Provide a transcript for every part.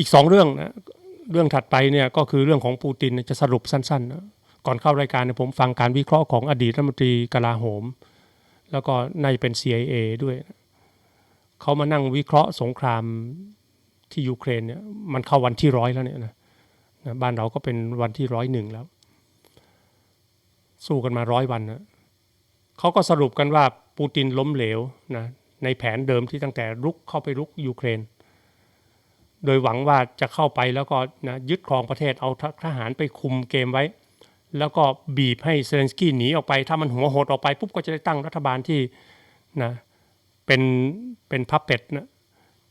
อีกสองเรื่องนะเรื่องถัดไปเนี่ยก็คือเรื่องของปูตินจะสรุปสั้นๆนะก่อนเข้ารายการเนี่ยผมฟังการวิเคราะห์ของอดีตรัฐมนตรีกลาโหม แล้วก็น่าจะเป็น CIA ด้วยเขามานั่งวิเคราะห์สงครามที่ยูเครนเนี่ยมันเข้าวันที่ร้อยแล้วเนี่ยนะนะบ้านเราก็เป็นวันที่ร้อยหนึ่งแล้ว สู้กันมาร้อยวันนะเขาก็สรุปกันว่าปูตินล้มเหลวนะในแผนเดิมที่ตั้งแต่รุกเข้าไปรุกยูเครน โดยหวังว่าจะเข้าไปแล้วก็นะยึดครองประเทศเอาทหารไปคุมเกมไว้ แล้วก็บีบให้เซเลนสกี้หนีออกไป ถ้ามันหัวโหดออกไปปุ๊บก็จะได้ตั้งรัฐบาลที่นะเป็นเป็นพับเป็ดนะ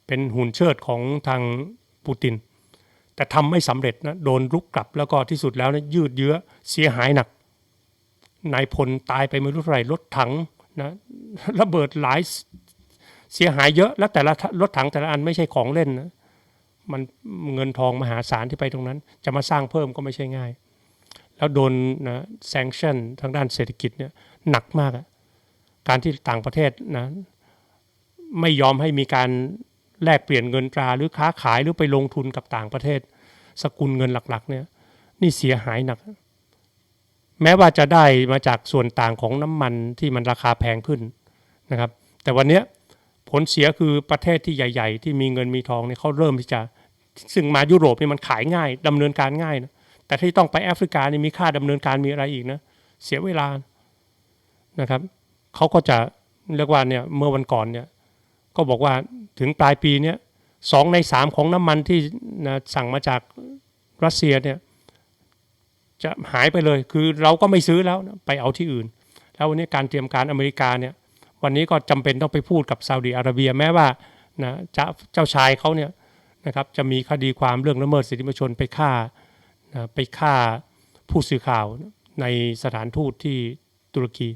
เป็นหุ่นเชิดของทางปูติน แต่ทำไม่สำเร็จนะโดนรุกกลับแล้วก็ที่สุดแล้วนะยืดเยื้อเสียหายหนักนายพลตายไปไม่รู้เท่าไหร่รถถังนะระเบิดหลายเสียหายเยอะ แล้วแต่ละรถถังแต่ละอันไม่ใช่ของเล่นนะ มันเงินทองมหาศาลที่ไปตรงนั้น จะมาสร้างเพิ่มก็ไม่ใช่ง่าย แล้วโดนนะแซงชั่นทางด้านเศรษฐกิจเนี่ยหนักมากอะการที่ต่างประเทศนะไม่ยอมให้มีการแลกเปลี่ยนเงินตราหรือค้าขายหรือไปลงทุนกับต่างประเทศ สกุลเงินหลักๆเนี่ยนี่เสียหายหนัก แม้ว่าจะได้มาจากส่วนต่างของน้ำมันที่มันราคาแพงขึ้นนะครับ แต่วันนี้ผลเสียคือประเทศที่ใหญ่ ๆ ที่มีเงินมีทองเนี่ยเขาเริ่มที่จะ ซึ่งมายุโรปนี่มันขายง่ายดำเนินการง่ายนะแต่ที่ต้องไปแอฟริกานี่มีค่าดำเนินการมีอะไรอีกนะเสียเวลานะครับเขาก็จะเรียกว่าเนี่ยเมื่อวันก่อนเนี่ยก็บอกว่าถึงปลายปีเนี่ยสองในสามของน้ำมันที่นะสั่งมาจากรัสเซียเนี่ยจะหายไปเลยคือเราก็ไม่ซื้อแล้วนะไปเอาที่อื่น แล้ววันนี้การเตรียมการอเมริกาเนี่ยวันนี้ก็จำเป็นต้องไปพูดกับซาอุดีอาระเบียแม้ว่านะจะเจ้าชายเขาเนี่ย นะครับจะมีคดีความเรื่องละเมิดสิทธิมนุษยชนไปฆ่านะไปฆ่าผู้สื่อข่าวในสถานทูตที่ตุรกี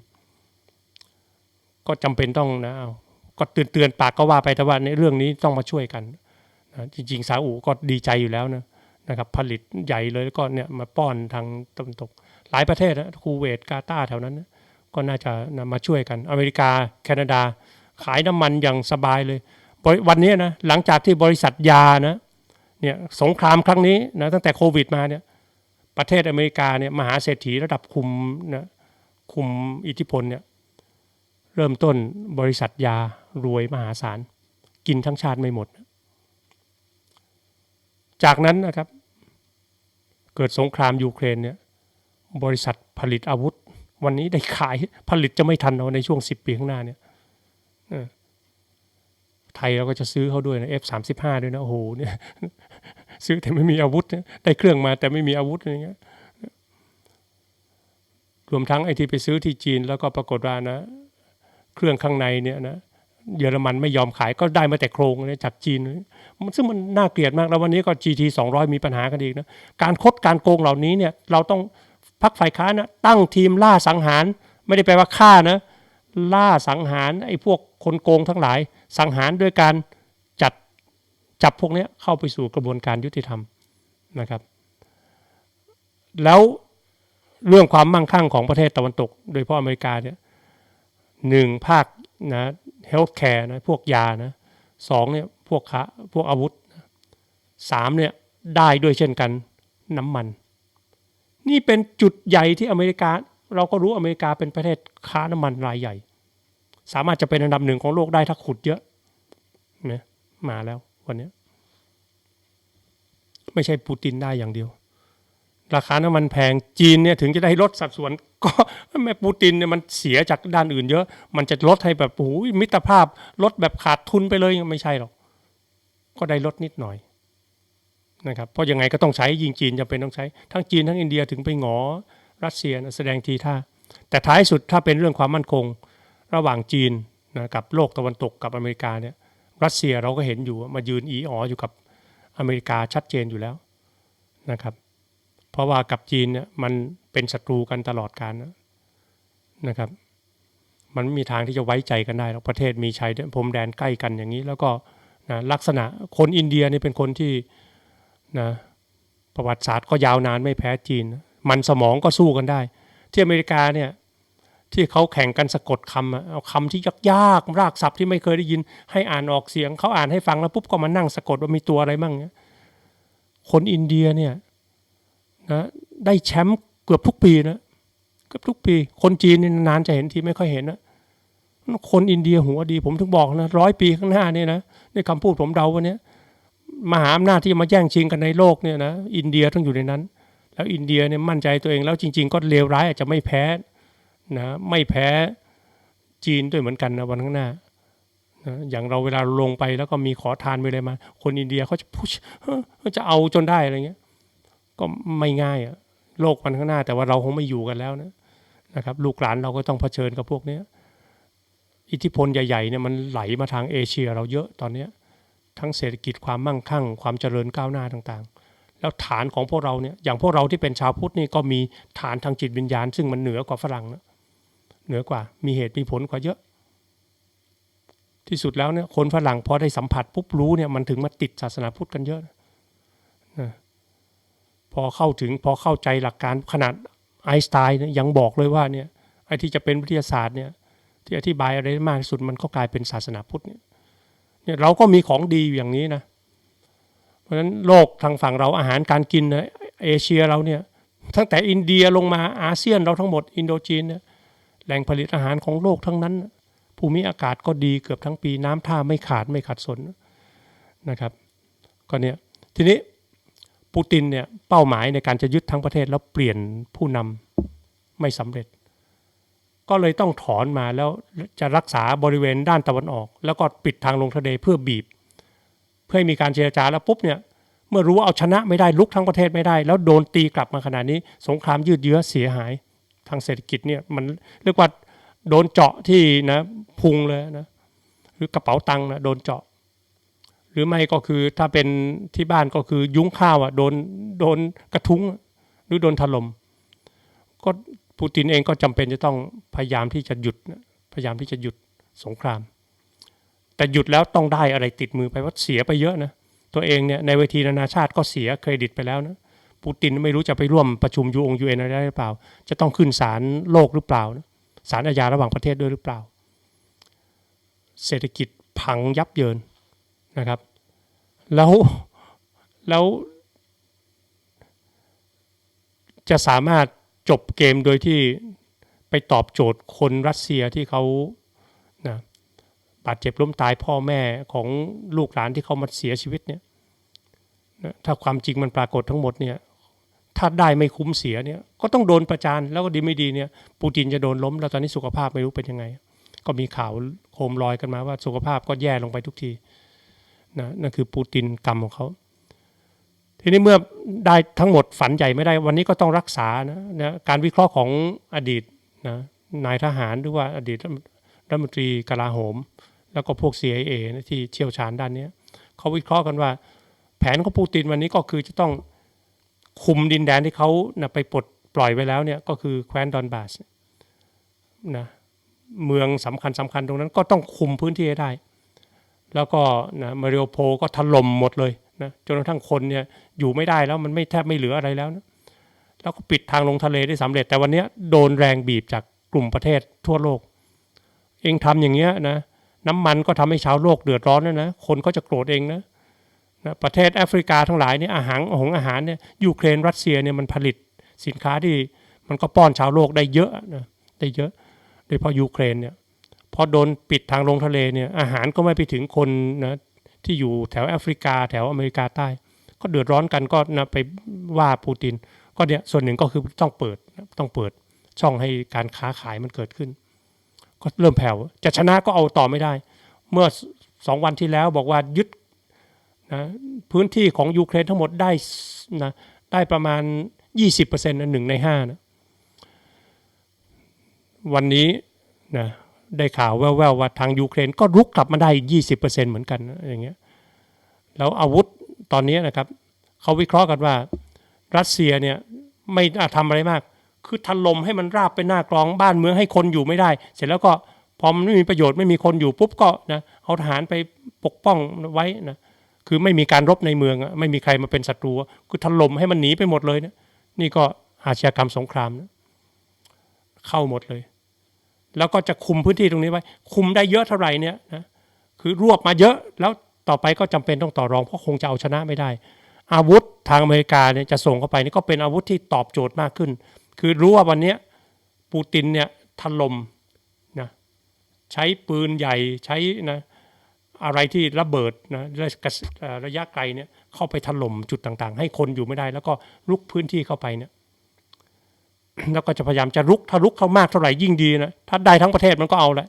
ก็จำเป็นต้องนะเอาก็เตือนเตือนปากก็ว่าไปแต่ว่าในเรื่องนี้ต้องมาช่วยกันนะจริง ๆ ซาอุก็ดีใจอยู่แล้วนะนะครับผลิตใหญ่เลยแล้วก็เนี่ยมาป้อนทางตะวันตก หลายประเทศนะคูเวตกาตาร์แถวนั้นนะก็น่าจะนะมาช่วยกัน อเมริกา แคนาดา ขายน้ำมันอย่างสบายเลย วันนี้นะหลังจากที่บริษัทยานะเนี่ยสงครามครั้งนี้นะตั้งแต่โควิดมาเนี่ยประเทศอเมริกาเนี่ยมหาเศรษฐีระดับคุมนะคุมอิทธิพลเนี่ยเริ่มต้นบริษัทยารวยมหาศาล กินทั้งชาติไม่หมด จากนั้นนะครับ เกิดสงครามยูเครนเนี่ยบริษัทผลิตอาวุธ วันนี้ได้ขายผลิตจะไม่ทันเอาในช่วง 10 ปีข้างหน้าเนี่ย ไทยเราก็จะซื้อเขาด้วยนะ F35 ด้วยนะโอ้โหเนี่ยซื้อแต่ไม่มีอาวุธได้เครื่องมาแต่ไม่มีอาวุธอะไรเงี้ยรวมทั้งไอที่ไปซื้อที่จีนแล้วก็ปรากฏว่านะ เครื่องข้างในเนี่ยนะเยอรมันไม่ยอมขายก็ได้มาแต่โครงนะจากจีนซึ่งมันน่าเกลียดมากแล้ววันนี้ก็ GT 200 มีปัญหากันอีกนะการคดการโกงเหล่านี้เนี่ยเราต้องพักฝ่ายค้านนะตั้งทีมล่าสังหาร ไม่ได้แปลว่าฆ่านะล่าสังหารไอ้พวก คนโกงทั้งหลาย สังหารด้วยการจัดจับพวกนี้เข้าไปสู่กระบวนการยุติธรรมนะครับ แล้วเรื่องความมั่งคั่งของประเทศตะวันตก โดยเฉพาะอเมริกาเนี่ยหนึ่งภาคนะเฮลท์แคร์นะพวกยานะสองเนี่ยพวกค้าพวกอาวุธสามเนี่ยได้ด้วยเช่นกันน้ำมัน นี่เป็นจุดใหญ่ที่อเมริกา เราก็รู้อเมริกาเป็นประเทศค้าน้ำมันรายใหญ่ สามารถจะเป็นอันดับหนึ่งของโลกได้ถ้าขุดเยอะเนี่ยมาแล้ววันนี้ ไม่ใช่ปูตินได้อย่างเดียว ราคาน้ำมันแพงจีนเนี่ยถึงจะได้ลดสัดส่วน ก็แม่ปูตินเนี่ยมันเสียจากด้านอื่นเยอะ มันจะลดให้แบบโอ้ยมิตรภาพ ลดแบบขาดทุนไปเลยไม่ใช่หรอก ก็ได้ลดนิดหน่อยนะครับเพราะยังไงก็ต้องใช้ยิงจีนจำเป็นต้องใช้ ทั้งจีนทั้งอินเดียถึงไปงอรัสเซียนะแสดงทีท่าแต่ท้ายสุดถ้าเป็นเรื่องความมั่นคง ระหว่างจีนนะกับโลกตะวันตกกับอเมริกาเนี่ยรัสเซียเราก็เห็นอยู่มายืนอีอ๋ออยู่กับอเมริกาชัดเจนอยู่แล้วนะครับ เพราะว่ากับจีนเนี่ยมันเป็นศัตรูกันตลอดการนะครับ มันไม่มีทางที่จะไว้ใจกันได้หรอกประเทศมีชายพรมแดนใกล้กันอย่างนี้ แล้วก็นะลักษณะคนอินเดียนี่เป็นคนที่นะประวัติศาสตร์ก็ยาวนานไม่แพ้จีน มันสมองก็สู้กันได้ ที่อเมริกาเนี่ย ที่เขาแข่งกันสะกดคำเอาคำที่ยากๆรากศัพท์ที่ไม่เคยได้ยิน ให้อ่านออกเสียงเขาอ่านให้ฟังแล้วปุ๊บก็มานั่งสะกดว่ามีตัวอะไรบ้างเนี่ยคนอินเดียเนี่ยนะได้แชมป์เกือบทุกปีนะเกือบทุกปี คนจีนนานจะเห็นทีไม่ค่อยเห็นนะคนอินเดียหัวดีผมถึงบอกนะร้อยปีข้างหน้าเนี่ยนะในคำพูดผมเดาวันนี้มหาอำนาจที่มาแย่งชิงกันในโลกเนี่ยนะอินเดียต้องอยู่ในนั้น แล้วอินเดียเนี่ยมั่นใจตัวเองแล้วจริง ๆ ก็เลวร้ายอาจจะไม่แพ้ นะไม่แพ้จีนด้วยเหมือนกันนะวันข้างหน้านะอย่างเราเวลาลงไปแล้วก็มีขอทานไปเลยมา คนอินเดียเขาจะพุชจะเอาจนได้อะไรเงี้ย ก็ไม่ง่ายอะโลกวันข้างหน้า แต่ว่าเราคงไม่อยู่กันแล้วนะนะครับ ลูกหลานเราก็ต้องเผชิญกับพวกเนี้ยอิทธิพลใหญ่ๆเนี่ยมันไหลมาทางเอเชียเราเยอะตอนเนี้ยทั้งเศรษฐกิจความมั่งคั่ง ความเจริญก้าวหน้าต่างๆ แล้วฐานของพวกเราเนี่ยอย่างพวกเราที่เป็นชาวพุทธนี่ก็มีฐานทางจิตวิญญาณ ซึ่งมันเหนือกว่าฝรั่งนะ เหนือกว่า มีเหตุมีผลกว่าเยอะ ที่สุดแล้วเนี่ยคนฝรั่งพอได้สัมผัสปุ๊บรู้เนี่ยมันถึงมาติดศาสนาพุทธกันเยอะนะพอเข้าถึงพอเข้าใจหลักการขนาดไอน์สไตน์เนี่ยยังบอกเลยว่าเนี่ยไอ้ที่จะเป็นวิทยาศาสตร์เนี่ยที่อธิบายอะไรมากที่สุดมันก็กลายเป็นศาสนาพุทธเนี่ยเนี่ยเราก็มีของดีอย่างนี้นะ เพราะฉะนั้นโลกทางฝั่งเราอาหารการกินนะเอเชียเราเนี่ยตั้งแต่อินเดียลงมาอาเซียนเราทั้งหมดอินโดจีนเนี่ย แหล่งผลิตอาหารของโลกทั้งนั้น ภูมิอากาศก็ดีเกือบทั้งปีน้ำท่าไม่ขาดไม่ขัดสนนะครับก็เนี่ยทีนี้ปูตินเนี่ยเป้าหมายในการจะยึดทั้งประเทศแล้วเปลี่ยนผู้นำไม่สำเร็จ ก็เลยต้องถอนมาแล้วจะรักษาบริเวณด้านตะวันออก แล้วก็ปิดทางลงทะเลเพื่อบีบ เพื่อให้มีการเจรจาแล้วปุ๊บเนี่ยเมื่อรู้ว่าเอาชนะไม่ได้ลุกทั้งประเทศไม่ได้ แล้วโดนตีกลับมาขนาดนี้ สงครามยืดเยื้อเสียหายางเศรษฐกิจเนี่ยมันเรียกว่าโดนเจาะที่นะพุงเลยนะหรือกระเป๋าตังค์นะโดนเจาะ หรือไม่ก็คือถ้าเป็นที่บ้านก็คือยุ้งข้าวอะโดนโดนกระทุ้งหรือโดนถล่มก็ปูตินเองก็จำเป็นจะต้องพยายามที่จะหยุดพยายามที่จะหยุดสงคราม แต่หยุดแล้วต้องได้อะไรติดมือไปว่าเสียไปเยอะนะตัวเองเนี่ยในเวทีนานาชาติก็เสียเครดิตไปแล้วนะ ปูตินไม่รู้จะไปร่วมประชุมยูองยูเอ็นอะไรได้หรือเปล่า จะต้องขึ้นศาลโลกหรือเปล่าศาลอาญาระหว่างประเทศด้วยหรือเปล่า เศรษฐกิจพังยับเยินนะครับ แล้วแล้วจะสามารถจบเกมโดยที่ไปตอบโจทย์คนรัสเซียที่เขานะบาดเจ็บล้มตายพ่อแม่ของลูกหลานที่เขามาเสียชีวิตเนี่ยนะถ้าความจริงมันปรากฏทั้งหมดเนี่ย ถ้าได้ไม่คุ้มเสียเนี่ยก็ต้องโดนประจานแล้วก็ดีไม่ดีเนี่ยปูตินจะโดนล้ม แล้วตอนนี้สุขภาพไม่รู้เป็นยังไง ก็มีข่าวโคมลอยกันมาว่าสุขภาพก็แย่ลงไปทุกทีนะนั่นคือปูตินกรรมของเขาทีนี้เมื่อได้ทั้งหมดฝันใหญ่ไม่ได้วันนี้ก็ต้องรักษานะนะการวิเคราะห์ของอดีตนะนายทหารหรือว่าอดีตรัฐมนตรีกลาโหม แล้วก็พวก CIA นะที่เชี่ยวชาญด้านนี้เขาวิเคราะห์กันว่า แผนของปูตินวันนี้ก็คือจะต้อง คุมดินแดนที่เขานะไปปลดปล่อยไว้แล้วเนี่ยก็คือแคว้นดอนบาสนะเมืองสำคัญสำคัญตรงนั้นก็ต้องคุมพื้นที่ให้ได้ แล้วก็นะมาริโอโพก็ถล่มหมดเลยนะจนกระทั่งคนเนี่ยอยู่ไม่ได้แล้วมันไม่แทบไม่เหลืออะไรแล้วนะแล้วก็ปิดทางลงทะเลได้สำเร็จ แต่วันนี้โดนแรงบีบจากกลุ่มประเทศทั่วโลก เองทำอย่างเงี้ยนะน้ำมันก็ทำให้ชาวโลกเดือดร้อนนะนะคนก็จะโกรธเองนะ นะประเทศแอฟริกาทั้งหลายเนี่ยอาหารของอาหารเนี่ยยูเครนรัสเซียเนี่ยมันผลิตสินค้าที่มันก็ป้อนชาวโลกได้เยอะนะได้เยอะ โดยเฉพาะยูเครนเนี่ยพอโดนปิดทางลงทะเลเนี่ยอาหารก็ไม่ไปถึงคนนะที่อยู่แถวแอฟริกาแถวอเมริกาใต้ ก็เดือดร้อนกันก็นะไปว่าปูติน ก็เนี่ยส่วนหนึ่งก็คือต้องเปิดต้องเปิดช่องให้การค้าขายมันเกิดขึ้น ก็เริ่มแผ่วจะชนะก็เอาต่อไม่ได้ เมื่อสองวันที่แล้วบอกว่ายึด นะพื้นที่ของยูเครนทั้งหมดได้นะได้ประมาณ 20%นะหนึ่งในห้านะวันนี้นะได้ข่าวแว่วๆว่าทางยูเครนก็รุกกลับมาได้อีก20%เหมือนกันอย่างเงี้ยแล้วอาวุธตอนนี้นะครับเขาวิเคราะห์กันว่ารัสเซียเนี่ยไม่อาทำอะไรมาก คือถล่มให้มันราบเป็นหน้ากลองบ้านเมืองให้คนอยู่ไม่ได้ เสร็จแล้วก็พอมันไม่มีประโยชน์ไม่มีคนอยู่ปุ๊บก็นะเอาทหารไปปกป้องไว้นะ คือไม่มีการรบในเมืองอะไม่มีใครมาเป็นศัตรู คือถล่มให้มันหนีไปหมดเลยนะนี่ก็อาชญากรรมสงครามนะเข้าหมดเลย แล้วก็จะคุมพื้นที่ตรงนี้ไว้ คุมได้เยอะเท่าไหร่เนี่ยนะคือรวบมาเยอะแล้วต่อไปก็จำเป็นต้องต่อรองเพราะคงจะเอาชนะไม่ได้ อาวุธทางอเมริกาเนี่ยจะส่งเข้าไปนี่ก็เป็นอาวุธที่ตอบโจทย์มากขึ้น คือรู้ว่าวันนี้ปูตินเนี่ยถล่มนะใช้ปืนใหญ่ใช้นะ อะไรที่ระเบิดนะระยะไกลเนี่ยเข้าไปถล่มจุดต่างๆ ให้คนอยู่ไม่ได้ แล้วก็ลุกพื้นที่เข้าไปเนี่ยแล้วก็จะพยายามจะรุกถ้ารุกเข้ามากเท่าไหร่ยิ่งดีนะถ้าได้ทั้งประเทศมันก็เอาแหละ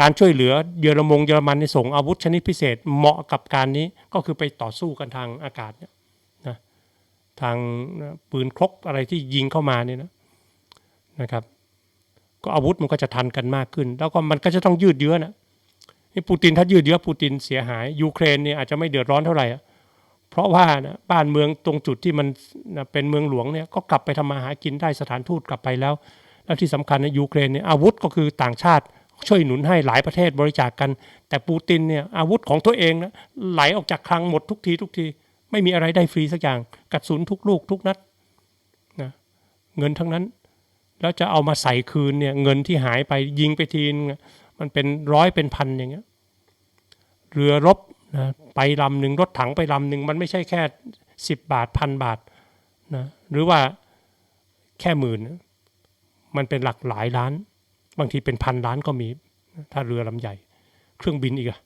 การช่วยเหลือเยอรมงเยอรมันในส่งอาวุธชนิดพิเศษเหมาะกับการนี้ก็คือไปต่อสู้กันทางอากาศเนี่ยนะทางนะปืนครกอะไรที่ยิงเข้ามาเนี่ยนะนะครับ ก็อาวุธมันก็จะทันกันมากขึ้น แล้วก็มันก็จะต้องยืดเยื้อนะ นี่ปูตินถ้ายืดเยื้อปูตินเสียหาย ยูเครนเนี่ยอาจจะไม่เดือดร้อนเท่าไหร่เพราะว่านะบ้านเมืองตรงจุดที่มันนะเป็นเมืองหลวงเนี่ยก็กลับไปทำมาหากินได้สถานทูตกลับไปแล้ว แล้วที่สำคัญในยูเครนเนี่ยอาวุธก็คือต่างชาติช่วยหนุนให้หลายประเทศบริจาคกัน แต่ปูตินเนี่ยอาวุธของตัวเองนะไหลออกจากคลังหมดทุกทีทุกที ไม่มีอะไรได้ฟรีสักอย่างกระสุนทุกลูกทุกนัดนะเงินทั้งนั้น แล้วจะเอามาใส่คืนเนี่ยเงินที่หายไปยิงไปทีนึง มันเป็นร้อยเป็นพันอย่างเงี้ยเรือรบนะไปลำหนึ่งรถถังไปลำหนึ่งมันไม่ใช่แค่สิบบาทพันบาทนะหรือว่าแค่หมื่นมันเป็นหลักหลายล้าน บางทีเป็นพันล้านก็มี ถ้าเรือลำใหญ่ เครื่องบินอีกอะ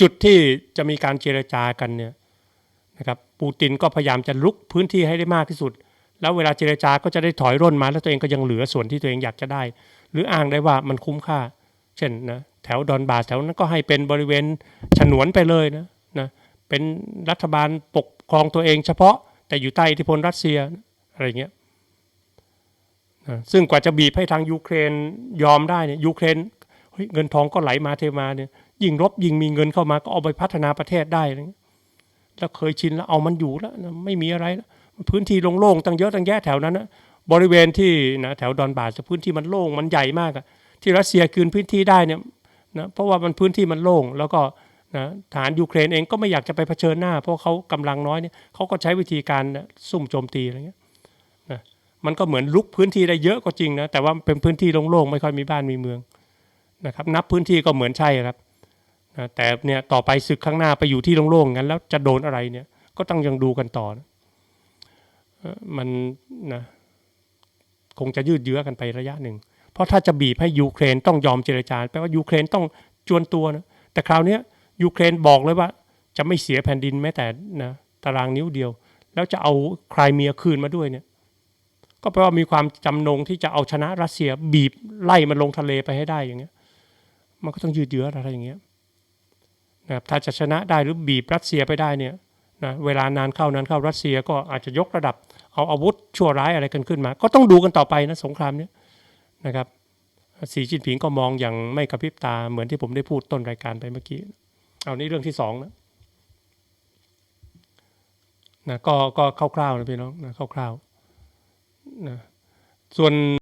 จุดที่จะมีการเจรจากันเนี่ยนะครับปูตินก็พยายามจะลุกพื้นที่ให้ได้มากที่สุด แล้วเวลาเจรจาก็จะได้ถอยร่นมา แล้วตัวเองก็ยังเหลือส่วนที่ตัวเองอยากจะได้ หรืออ้างได้ว่ามันคุ้มค่า เช่นนะแถวดอนบาสแถวนั้นก็ให้เป็นบริเวณฉนวนไปเลยนะนะเป็นรัฐบาลปกครองตัวเองเฉพาะแต่อยู่ใต้อิทธิพลรัสเซียอะไรเงี้ยนะซึ่งกว่าจะบีบให้ทางยูเครนยอมได้เนี่ยยูเครนเฮ้ยเงินทองก็ไหลมาเทมาเนี่ยยิ่งรบยิ่งมีเงินเข้ามาก็เอาไปพัฒนาประเทศได้อะแล้วเคยชินแล้วเอามันอยู่แล้วนะไม่มีอะไรแล้วพื้นที่โล่งๆตั้งเยอะตั้งแยะแถวนั้นนะ บริเวณที่นะแถวดอนบาสพื้นที่มันโล่งมันใหญ่มากอะที่รัสเซียคืนพื้นที่ได้เนี่ยนะเพราะว่ามันพื้นที่มันโล่งแล้วก็นะฐานยูเครนเองก็ไม่อยากจะไปเผชิญหน้า เพราะเขากำลังน้อยเนี่ยเขาก็ใช้วิธีการนะซุ่มโจมตีอะไรเงี้ยนะมันก็เหมือนลุกพื้นที่ได้เยอะก็จริงนะแต่ว่าเป็นพื้นที่โล่งๆไม่ค่อยมีบ้านมีเมืองนะครับนับพื้นที่ก็เหมือนใช่ครับนะแต่เนี่ยต่อไปศึกข้างหน้าไปอยู่ที่โล่งๆงั้นแล้วจะโดนอะไรเนี่ยก็ต้องยังดูกันต่อนะมันนะ คงจะยืดเยื้อกันไประยะหนึ่ง เพราะถ้าจะบีบให้ยูเครนต้องยอมเจรจาแปลว่ายูเครนต้องจวนตัวนะแต่คราวนี้ยูเครนบอกเลยว่า จะไม่เสียแผ่นดินแม้แต่นะตารางนิ้วเดียว แล้วจะเอาไครเมียคืนมาด้วยเนี่ยก็แปลว่ามีความจำนงที่จะเอาชนะรัสเซียบีบไล่มันลงทะเลไปให้ได้อย่างเงี้ย มันก็ต้องยืดเยื้ออะไรอย่างเงี้ยนะครับถ้าจะชนะได้หรือบีบรัสเซียไปได้เนี่ยนะเวลานานเข้านานเข้ารัสเซียก็อาจจะยกระดับ เอาอาวุธชั่วร้ายอะไรกันขึ้นมา ก็ต้องดูกันต่อไปนะสงครามเนี้ยนะครับสีจินผิงก็มองอย่างไม่กระพริบตาเหมือนที่ผมได้พูดต้นรายการไปเมื่อกี้ เอานี่เรื่องที่สองนะนะก็ก็คร่าวๆนะพี่น้องนะคร่าวๆนะส่วน